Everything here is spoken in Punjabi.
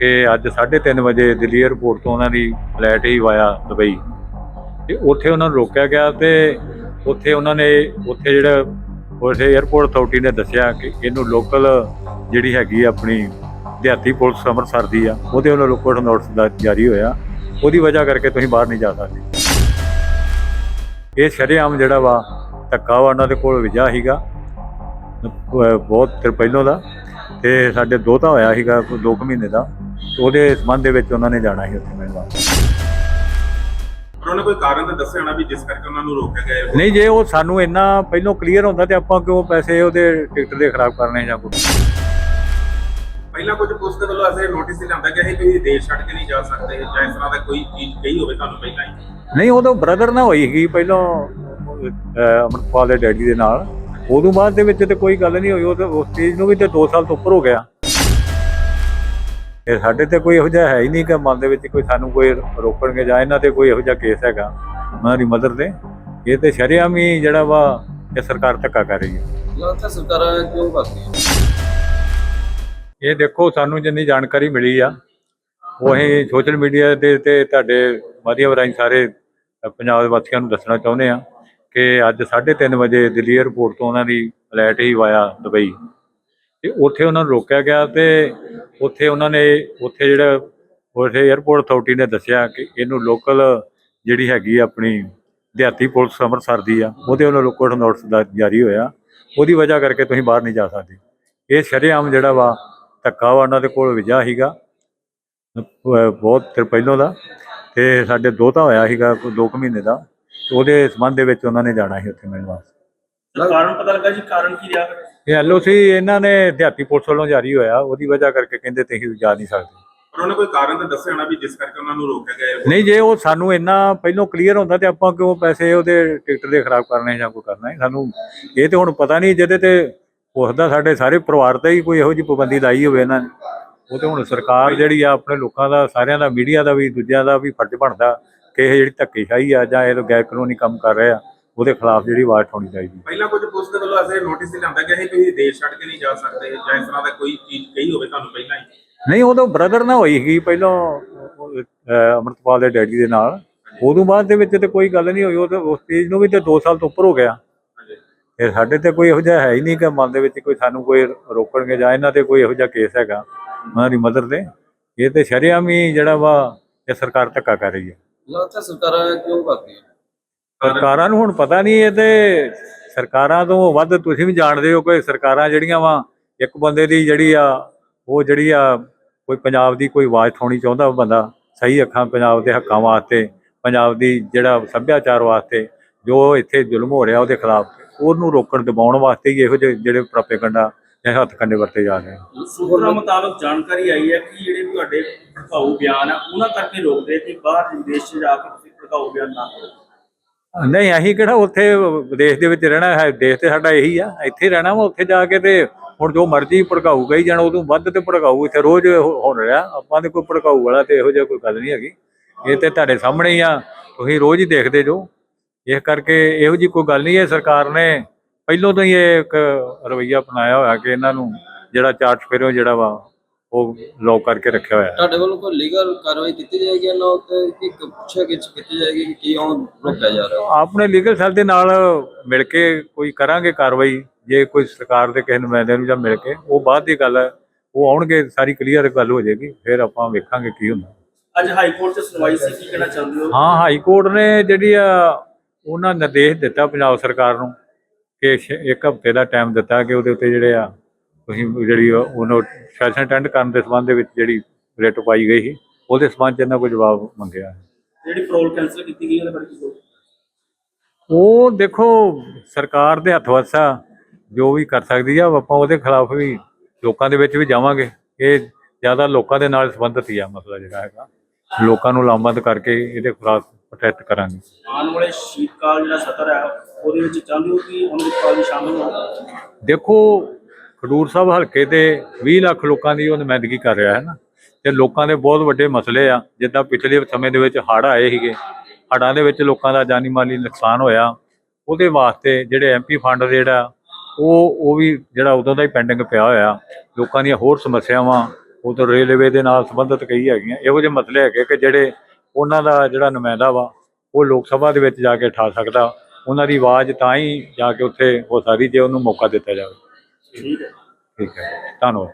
ਕਿ ਅੱਜ 3:30 ਵਜੇ ਦਿੱਲੀ 에ਅਰਪੋਰਟ ਤੋਂ ਉਹਨਾਂ ਦੀ ਫਲਾਈਟ ਹੀ ਵਾਇਆ ਦੁਬਈ। ਤੇ ਉੱਥੇ ਉਹਨਾਂ ਨੂੰ ਰੋਕਿਆ ਗਿਆ ਤੇ ਉੱਥੇ ਉਹਨਾਂ ਨੇ ਉੱਥੇ ਜਿਹੜਾ ਉਸ 에ਅਰਪੋਰਟ ਅਥਾਰਟੀ ਨੇ ਦੱਸਿਆ ਕਿ ਇਹਨੂੰ ਲੋਕਲ ਜਿਹੜੀ ਹੈਗੀ ਆ ਆਪਣੀ ਦਿਹਾਤੀ ਪੁਲਿਸ ਅੰਮ੍ਰਿਤਸਰ ਦੀ ਆ, ਉਹਦੇ ਵੱਲੋਂ ਲੋਕਲ ਨੋਟਿਸ ਦਾ ਜਾਰੀ ਹੋਇਆ। ਉਹਦੀ ਵਜ੍ਹਾ ਕਰਕੇ ਤੁਸੀਂ ਬਾਹਰ ਨਹੀਂ ਜਾ ਸਕਦੇ। ਇਹ ਸ਼ਰੇਆਮ ਜਿਹੜਾ ਵਾ, ਧੱਕਾ ਵਾ ਉਹਨਾਂ ਦੇ ਕੋਲ ਵਿਜਾ ਸੀਗਾ। ਬਹੁਤ ਚਿਰ ਪਹਿਲੋਂ ਦਾ। ਤੇ ਸਾਡੇ ਦੋਤਾ ਹੋਇਆ ਸੀਗਾ ਕੋਈ ਦੋ ਕੁ ਮਹੀਨੇ ਦਾ। ਉਹਦੇ ਸੰਬੰਧ ਦੇ ਵਿੱਚ ਉਹਨਾਂ ਨੇ ਜਾਣਾ ਸੀ ਉੱਥੇ ਮਿਲਣ ਵਾਸਤੇ। ਪਰ ਉਹਨੇ ਕੋਈ ਕਾਰਨ ਤਾਂ ਦੱਸਿਆ ਹੋਣਾ ਵੀ ਜਿਸ ਕਰਕੇ ਉਹਨਾਂ ਨੂੰ ਰੋਕਿਆ ਗਿਆ ਹੈ। ਨਹੀਂ ਜੇ ਉਹ ਸਾਨੂੰ ਇੰਨਾ ਪਹਿਲੋਂ ਕਲੀਅਰ ਹੁੰਦਾ ਤੇ ਆਪਾਂ ਕਿਉਂ ਪੈਸੇ ਉਹਦੇ ਟਿਕਟ ਦੇ ਖਰਾਬ ਕਰਨੇ ਜਾਂ ਕੁਝ ਪਹਿਲਾਂ ਕੁਝ ਪੁਲਿਸ ਦੇ ਵੱਲੋਂ ਐਸੇ ਨੋਟਿਸ ਹੀ ਲਿਆਂਦਾ ਗਿਆ ਸੀ ਤੁਸੀਂ ਦੇਸ਼ ਛੱਡ ਕੇ ਨਹੀਂ ਜਾ ਸਕਦੇ ਜਾਂ ਇਸ ਤਰ੍ਹਾਂ ਦਾ ਕੋਈ ਚੀਜ਼ ਕਹੀ ਹੋਵੇ ਤੁਹਾਨੂੰ ਪਹਿਲਾਂ ਹੀ। ਨਹੀਂ ਉਦੋਂ ਬ੍ਰਦਰ ਨਾ ਹੋਈ ਸੀਗੀ ਪਹਿਲੋਂ ਅਹ, ਅੰਮ੍ਰਿਤਪਾਲ ਦੇ ਡੈਡੀ ਦੇ ਨਾਲ। ਉਦੋਂ ਬਾਅਦ ਦੇ ਵਿੱਚ ਤੇ ਕੋਈ ਗੱਲ ਨਹੀਂ ਹੋਈ ਉਹ ਤਾਂ ਉਸ ਚੀਜ਼ ਨੂੰ ਵੀ ਤੇ 2 ਸਾਲ ਤੋਂ ਉੱਪਰ ਹੋ ਗਿਆ। ਇਹ ਸਾਡੇ ਤੇ ਕੋਈ ਇਹੋ ਜਿਹਾ ਹੈ ਹੀ ਨਹੀਂ ਕਿ ਮਨ ਦੇ ਵਿੱਚ ਕੋਈ ਸਾਨੂੰ ਕੋਈ ਰੋਕਣਗੇ ਜਾਂ ਇਹਨਾਂ ਤੇ ਕੋਈ ਇਹੋ ਜਿਹਾ ਕੇਸ ਹੈਗਾ ਉਹਨਾਂ ਦੀ ਮਦਰ ਦੇ। ਇਹ ਤੇ ਸ਼ਰੇਆਮ ਹੀ ਜਿਹੜਾ ਵਾ ਇਹ ਸਰਕਾਰ ਧੱਕਾ ਕਰ ਰਹੀ ਹੈ। ਲੱਗਦਾ ਸਰਕਾਰਾਂ ਕਿਉਂ ਕਰਦੀਆਂ ਇਹ ਦੇਖੋ ਸਾਨੂੰ ਜਿੰਨੀ ਜਾਣਕਾਰੀ ਮਿਲੀ ਆ ਉਹ ਅਸੀਂ ਸੋਸ਼ਲ ਮੀਡੀਆ ਦੇ ਤੇ ਤੁਹਾਡੇ ਮਾਧਿਅਮ ਰਾਹੀਂ ਸਾਰੇ ਪੰਜਾਬ ਦੇ ਵਾਸੀਆਂ ਨੂੰ ਦੱਸਣਾ ਚਾਹੁੰਦੇ ਆ ਕਿ ਅੱਜ 3:30 ਵਜੇ ਦਿੱਲੀ 에ਅਰਪੋਰਟ ਤੋਂ ਉਹਨਾਂ ਦੀ ਫਲਾਈਟ ਹੀ ਵਾਇਆ ਦੁਬਈ। ਤੇ ਉੱਥੇ ਉਹਨਾਂ ਨੂੰ ਰੋਕਿਆ ਗਿਆ ਤੇ ਉੱਥੇ ਉਹਨਾਂ ਨੇ ਉੱਥੇ ਜਿਹੜਾ ਉੱਥੇ 에ਅਰਪੋਰਟ ਅਥਾਰਟੀ ਨੇ ਦੱਸਿਆ ਕਿ ਇਹਨੂੰ ਲੋਕਲ ਜਿਹੜੀ ਹੈਗੀ ਆ ਆਪਣੀ ਦਿਹਾਤੀ ਪੁਲਿਸ ਅੰਮ੍ਰਿਤਸਰ ਦੀ ਆ, ਉਹਦੇ ਵੱਲੋਂ ਲੋਕਲ ਨੋਟਿਸ ਦਾ ਜਾਰੀ ਹੋਇਆ। ਉਹਦੀ ਵਜ੍ਹਾ ਕਰਕੇ ਤੁਸੀਂ ਬਾਹਰ ਨਹੀਂ ਜਾ ਸਕਦੇ। ਇਹ ਸ਼ਰੇਆਮ ਜਿਹੜਾ ਵਾ ਧੱਕਾ ਵਾ ਉਹਨਾਂ ਦੇ ਕੋਲ ਵਿਜਾ ਸੀਗਾ। ਬਹੁਤ ਚਿਰ ਪਹਿਲੋਂ ਦਾ। ਤੇ ਸਾਡੇ ਦੋਤਾ ਹੋਇਆ ਸੀਗਾ ਕੋਈ ਦੋ ਕੁ ਮਹੀਨੇ ਦਾ। ਤੇ ਉਹਦੇ ਸੰਬੰਧ ਦੇ ਵਿੱਚ ਉਹਨਾਂ ਨੇ ਜਾਣਾ ਸੀ ਉੱਥੇ ਮਿਲਣ ਵਾਸਤੇ। ਕਾਰਨ ਪਤਾ ਲੱਗਾ ਜੀ, ਕਾਰਨ ਕੀ ਰਿਹਾ? ਐਲਓਸੀ ਇਹਨਾਂ ਨੇ ਦਿਹਾਤੀ ਪੁਲਿਸ ਵੱਲੋਂ ਜਾਰੀ ਹੋਇਆ ਉਹਦੀ ਵਜ੍ਹਾ ਕਰਕੇ ਕਹਿੰਦੇ ਤੁਸੀਂ ਜਾ ਨਹੀਂ ਸਕਦੇ। ਪਰ ਉਹਨੇ ਕੋਈ ਕਾਰਨ ਤਾਂ ਦੱਸਿਆ ਹੋਣਾ ਵੀ ਜਿਸ ਕਰਕੇ ਉਹਨਾਂ ਨੂੰ ਰੋਕਿਆ ਗਿਆ ਹੈ। ਨਹੀਂ ਜੇ ਉਹ ਸਾਨੂੰ ਇੰਨਾ ਪਹਿਲੋਂ ਕਲੀਅਰ ਹੁੰਦਾ ਤੇ ਆਪਾਂ ਕਿਉਂ ਪੈਸੇ ਉਹਦੇ ਟਿਕਟ ਦੇ ਖਰਾਬ ਕਰਨੇ ਜਾਂ ਕੋਈ ਕਰਨਾ ਹੈ? ਸਾਨੂੰ ਇਹ ਤੇ ਹੁਣ ਪਤਾ ਨਹੀਂ ਜਿਹਦੇ ਤੇ ਉਸਦਾ ਸਾਡੇ ਸਾਰੇ ਪਰਿਵਾਰ ਤੇ ਹੀ ਕੋਈ ਇਹੋ ਜਿਹੀ ਪਾਬੰਦੀ ਲਾਈ ਹੋਵੇ ਇਹਨਾਂ ਨੇ। ਉਹ ਤੇ ਹੁਣ ਸਰਕਾਰ ਜਿਹੜੀ ਆ ਆਪਣੇ ਲੋਕਾਂ ਦਾ ਸਾਰਿਆਂ ਦਾ ਮੀਡੀਆ ਦਾ ਵੀ ਦੂਜਿਆਂ ਦਾ ਵੀ ਫਰਜ਼ ਬਣਦਾ ਕਿ ਇਹ ਜਿਹੜੀ ਧੱਕੇਸ਼ਾਹੀ ਆ ਜਾਂ ਇਹ ਗੈਰ ਕਾਨੂੰਨੀ ਕੰਮ ਕਰ ਰਹੇ ਆ ਉਹਦੇ ਖਿਲਾਫ ਜਿਹੜੀ ਆਵਾਜ਼ ਉਠਾਉਣੀ ਚਾਹੀਦੀ ਪਹਿਲਾਂ ਕੁਝ ਪੁਲਿਸ ਦੇ ਵੱਲੋਂ ਐਸੇ ਨੋਟਿਸ ਹੀ ਲਿਆਂਦਾ ਗਿਆ ਸੀ ਤੁਸੀਂ ਦੇਸ਼ ਛੱਡ ਕੇ ਨਹੀਂ ਜਾ ਸਕਦੇ ਜਾਂ ਇਸ ਤਰ੍ਹਾਂ ਦਾ ਕੋਈ ਚੀਜ਼ ਕਹੀ ਹੋਵੇ ਤੁਹਾਨੂੰ ਪਹਿਲਾਂ ਹੀ? ਨਹੀਂ ਉਦੋਂ ਬ੍ਰਦਰ ਨਾ ਹੋਈ ਸੀਗੀ ਪਹਿਲੋਂ ਅੰਮ੍ਰਿਤਪਾਲ ਦੇ ਡੈਡੀ ਦੇ ਨਾਲ। ਉਦੋਂ ਬਾਅਦ ਦੇ ਵਿੱਚ ਤੇ ਕੋਈ ਗੱਲ ਨਹੀਂ ਹੋਈ। ਉਹ ਤਾਂ ਉਸ ਚੀਜ਼ ਨੂੰ ਵੀ ਤੇ 2 ਸਾਲ ਤੋਂ ਉੱਪਰ ਹੋ ਗਿਆ। ਹਾਂਜੀ। ਇਹ ਸਾਡੇ ਤੇ ਕੋਈ ਇਹੋ ਜਿਹਾ ਹੈ ਹੀ ਨਹੀਂ ਕਿ ਮਨ ਦੇ ਵਿੱਚ ਕੋਈ ਸਾਨੂੰ ਕੋਈ ਰੋਕਣਗੇ ਜਾਂ ਇਹਨਾਂ ਤੇ ਕੋਈ ਇਹੋ ਜਿਹਾ ਕੇਸ ਹੈਗਾ ਉਹਨਾਂ ਦੀ ਮਦਰ ਤੇ। ਇਹ ਤੇ ਸ਼ਰੇਆਮ ਹੀ ਜਿਹੜਾ ਵਾ ਇਹ ਸਰਕਾਰ ਧੱਕਾ ਕਰ ਰਹੀ ਹੈ। ਲੱਗਦਾ ਸਰਕਾਰਾਂ ਕਿਉਂ ਕਰਦੀਆਂ? ਸਰਕਾਰਾਂ ਨੂੰ ਹੁਣ ਪਤਾ ਨਹੀਂ ਇਹ ਤੇ ਸਰਕਾਰਾਂ ਤੋਂ ਵੱਧ ਤੁਸੀਂ ਵੀ ਜਾਣਦੇ ਹੋ ਕਿ ਸਰਕਾਰਾਂ ਜਿਹੜੀਆਂ ਵਾ, ਇੱਕ ਬੰਦੇ ਦੀ ਜਿਹੜੀ ਆ, ਉਹ ਜਿਹੜੀ ਆ, ਕੋਈ ਪੰਜਾਬ ਦੀ ਕੋਈ ਆਵਾਜ਼ ਉਠਾਉਣੀ ਚਾਹੁੰਦਾ ਬੰਦਾ ਸਹੀ ਅੱਖਾਂ ਪੰਜਾਬ ਦੇ ਹੱਕਾਂ ਵਾਸਤੇ, ਪੰਜਾਬ ਦੀ ਜਿਹੜਾ ਸੱਭਿਆਚਾਰ ਵਾਸਤੇ, ਜੋ ਇੱਥੇ ਜ਼ੁਲਮ ਹੋ ਰਿਹਾ ਉਹਦੇ ਖਿਲਾਫ, ਉਹਨੂੰ ਰੋਕਣ, ਦਬਾਉਣ ਵਾਸਤੇ ਹੀ ਇਹੋ ਜਿਹੇ ਜਿਹੜੇ ਪ੍ਰਾਪੇਗੰਡਾ ਜਾਂ ਹੱਥ ਕੰਡੇ ਵਰਤੇ ਜਾ ਰਹੇ ਆ। ਸੂਤਰਾਂ ਮੁਤਾਬਕ ਜਾਣਕਾਰੀ ਆਈ ਹੈ ਕਿ ਜਿਹੜੇ ਤੁਹਾਡੇ ਭੜਕਾਊ ਬਿਆਨ ਆ, ਉਹਨਾਂ ਕਰਕੇ ਰੋਕਦੇ ਕਿ ਬਾਹਰ ਵਿਦੇਸ਼ ਜਾ ਕੇ ਤੁਸੀਂ ਭੜਕਾਊ ਬਿਆਨ ਨਾ ਕਰੋ। ਨਹੀਂ, ਅਸੀਂ ਕਿਹੜਾ ਉੱਥੇ ਵਿਦੇਸ਼ ਦੇ ਵਿੱਚ ਰਹਿਣਾ, ਹੈ ਦੇਸ਼ ਤੇ ਸਾਡਾ ਇਹੀ ਆ। ਇੱਥੇ ਰਹਿਣਾ ਵਾ, ਉੱਥੇ ਜਾ ਕੇ ਤੇ ਹੁਣ ਜੋ ਮਰਜ਼ੀ ਭੜਕਾਊ ਗਈ ਜਾਣਾ, ਉਦੋਂ ਵੱਧ ਤੇ ਭੜਕਾਊ। ਇੱਥੇ ਰੋਜ਼ ਹੋ ਰਿਹਾ, ਆਪਾਂ ਦੇ ਕੋਈ ਭੜਕਾਊ ਵਾਲਾ ਤੇ ਇਹੋ ਜਿਹਾ ਕੋਈ ਗੱਲ ਨਹੀਂ ਹੈਗੀ। ਇਹ ਤੇ ਤੁਹਾਡੇ ਸਾਹਮਣੇ ਹੀ ਆ, ਤੁਸੀਂ ਰੋਜ਼ ਹੀ ਦੇਖਦੇ ਜੋ। ਇਸ ਕਰਕੇ ਇਹੋ ਜੀ ਕੋਈ ਗੱਲ ਨਹੀਂ ਹੈ, ਸਰਕਾਰ ਨੇ ਪਹਿਲੋਂ ਤੋਂ ਹੀ ਇਹ ਇੱਕ ਰਵਈਆ ਅਪਣਾਇਆ ਹੋਇਆ ਕਿ ਇਹਨਾਂ ਨੂੰ ਜਿਹੜਾ ਚਾਰਟ ਫੇਰੋ ਜਿਹੜਾ ਵਾ ਉਹ ਲੋਕ ਕਰਕੇ ਰੱਖਿਆ ਹੋਇਆ ਤੁਹਾਡੇ ਵੱਲੋਂ ਕੋਈ ਲੀਗਲ ਕਾਰਵਾਈ ਕੀਤੀ ਜਾਏਗੀ ਇਹਨਾਂ ਉੱਤੇ ਕਿ ਪੁੱਛਿਆ ਗਿੱਛ ਕੀਤੀ ਜਾਏਗੀ ਕਿ ਕਿਉਂ ਰੋਕਿਆ ਜਾ ਰਿਹਾ? ਆਪਣੇ ਲੀਗਲ ਸੈੱਲ ਦੇ ਨਾਲ ਮਿਲ ਕੇ ਕੋਈ ਕਰਾਂਗੇ ਕਾਰਵਾਈ ਜੇ ਕੋਈ ਸਰਕਾਰ ਦੇ ਕਿਸੇ ਨੁਮਾਇੰਦੇ ਨੂੰ ਜਾਂ ਮਿਲ ਕੇ ਉਹ ਬਾਅਦ ਦੀ ਗੱਲ ਹੈ ਉਹ ਆਉਣਗੇ ਸਾਰੀ ਕਲੀਅਰ ਗੱਲ ਹੋ ਜਾਏਗੀ ਫਿਰ ਆਪਾਂ ਵੇਖਾਂਗੇ ਕੀ ਹੁੰਦਾ। ਅੱਜ ਹਾਈ ਕੋਰਟ 'ਚ ਸੁਣਵਾਈ ਸੀ ਕੀ ਕਹਿਣਾ ਚਾਹੁੰਦੇ ਹੋ? ਹਾਂ ਹਾਈ ਕੋਰਟ ਨੇ ਜਿਹੜੀ ਆ ਉਹਨਾਂ ਨਿਰਦੇਸ਼ ਦਿੱਤਾ ਪੰਜਾਬ ਸਰਕਾਰ ਨੂੰ ਕਿ ਇੱਕ ਹਫ਼ਤੇ ਦਾ ਟਾਈਮ ਦਿੱਤਾ ਕਿ ਉਹਦੇ ਉੱਤੇ ਜਿਹੜੇ ਆ ਤੁਸੀਂ ਜਿਹੜੀ ਉਹਨੂੰ ਸੈਸ਼ਨ ਅਟੈਂਡ ਕਰਨ ਦੇ ਸੰਬੰਧ ਦੇ ਵਿੱਚ ਜਿਹੜੀ ਰਿਟ ਪਾਈ ਗਈ ਸੀ ਉਹਦੇ ਸੰਬੰਧ ਚ ਇਹਨਾਂ ਕੋਈ ਜਵਾਬ ਮੰਗਿਆ। ਜਿਹੜੀ ਪ੍ਰੋਲ ਕੈਨਸਲ ਕੀਤੀ ਗਈ ਉਹਦੇ ਬਾਰੇ ਕੀ ਉਹ ਦੇਖੋ ਸਰਕਾਰ ਦੇ ਹੱਥ ਵਸਾ ਜੋ ਵੀ ਕਰ ਸਕਦੀ ਆ ਆਪਾਂ ਉਹਦੇ ਖਿਲਾਫ ਵੀ ਲੋਕਾਂ ਦੇ ਵਿੱਚ ਵੀ ਜਾਵਾਂਗੇ। ਇਹ ਜ਼ਿਆਦਾ ਲੋਕਾਂ ਦੇ ਨਾਲ ਸੰਬੰਧਿਤ ਹੀ ਆ ਮਸਲਾ ਜਿਹੜਾ ਹੈਗਾ। ਲੋਕਾਂ ਨੂੰ ਲਾਮਬੰਦ ਕਰਕੇ ਇਹਦੇ ਖਿਲਾਫ ਪ੍ਰੋਟੈਸਟ ਕਰਾਂਗੇ। ਆਉਣ ਵਾਲੇ ਸ਼ੀਤਕਾਲ ਜਿਹੜਾ ਸਤਰ ਹੈ ਉਹਦੇ ਵਿੱਚ ਚਾਹੁੰਦੇ ਹੋ ਕਿ ਅੰਮ੍ਰਿਤਪਾਲ ਵੀ ਸ਼ਾਮਲ ਹੋ ਦੇਖੋ ਖਡੂਰ ਸਾਹਿਬ ਹਲਕੇ ਤੇ 20 ਲੱਖ ਲੋਕਾਂ ਦੀ ਉਹ ਨੁਮਾਇੰਦਗੀ ਕਰ ਰਿਹਾ ਹੈ ਨਾ। ਤੇ ਲੋਕਾਂ ਦੇ ਬਹੁਤ ਵੱਡੇ ਮਸਲੇ ਆ। ਜਿੱਦਾਂ ਪਿਛਲੇ ਸਮੇਂ ਦੇ ਵਿੱਚ ਹੜ੍ਹ ਆਏ ਸੀਗੇ। ਹੜ੍ਹਾਂ ਦੇ ਵਿੱਚ ਲੋਕਾਂ ਦਾ ਜਾਨੀ ਮਾਲੀ ਨੁਕਸਾਨ ਹੋਇਆ। ਉਹਦੇ ਵਾਸਤੇ ਜਿਹੜੇ ਐਮਪੀ ਫੰਡ ਜਿਹੜਾ, ਉਹ ਉਹ ਵੀ ਜਿਹੜਾ ਉਦੋਂ ਦਾ ਹੀ ਪੈਂਡਿੰਗ ਪਿਆ ਹੋਇਆ। ਲੋਕਾਂ ਦੀਆਂ ਹੋਰ ਸਮੱਸਿਆਵਾਂ ਉਧਰ ਰੇਲਵੇ ਦੇ ਨਾਲ ਸੰਬੰਧਿਤ ਕਈ ਹੈਗੀਆਂ। ਇਹੋ ਜਿਹੇ ਮਸਲੇ ਹੈਗੇ ਕਿ ਜਿਹੜੇ ਉਹਨਾਂ ਦਾ ਜਿਹੜਾ ਨੁਮਾਇੰਦਾ ਵਾ, ਉਹ ਲੋਕ ਸਭਾ ਦੇ ਵਿੱਚ ਜਾ ਕੇ ਠਾ ਸਕਦਾ। ਉਹਨਾਂ ਦੀ ਆਵਾਜ਼ ਤਾਂ ਹੀ ਜਾ ਕੇ ਉੱਥੇ ਹੋ ਸਕਦੀ ਜੇ ਉਹਨੂੰ ਮੌਕਾ ਦਿੱਤਾ ਜਾਵੇ। ਠੀਕ ਹੈ ਠੀਕ ਹੈ ਧੰਨਵਾਦ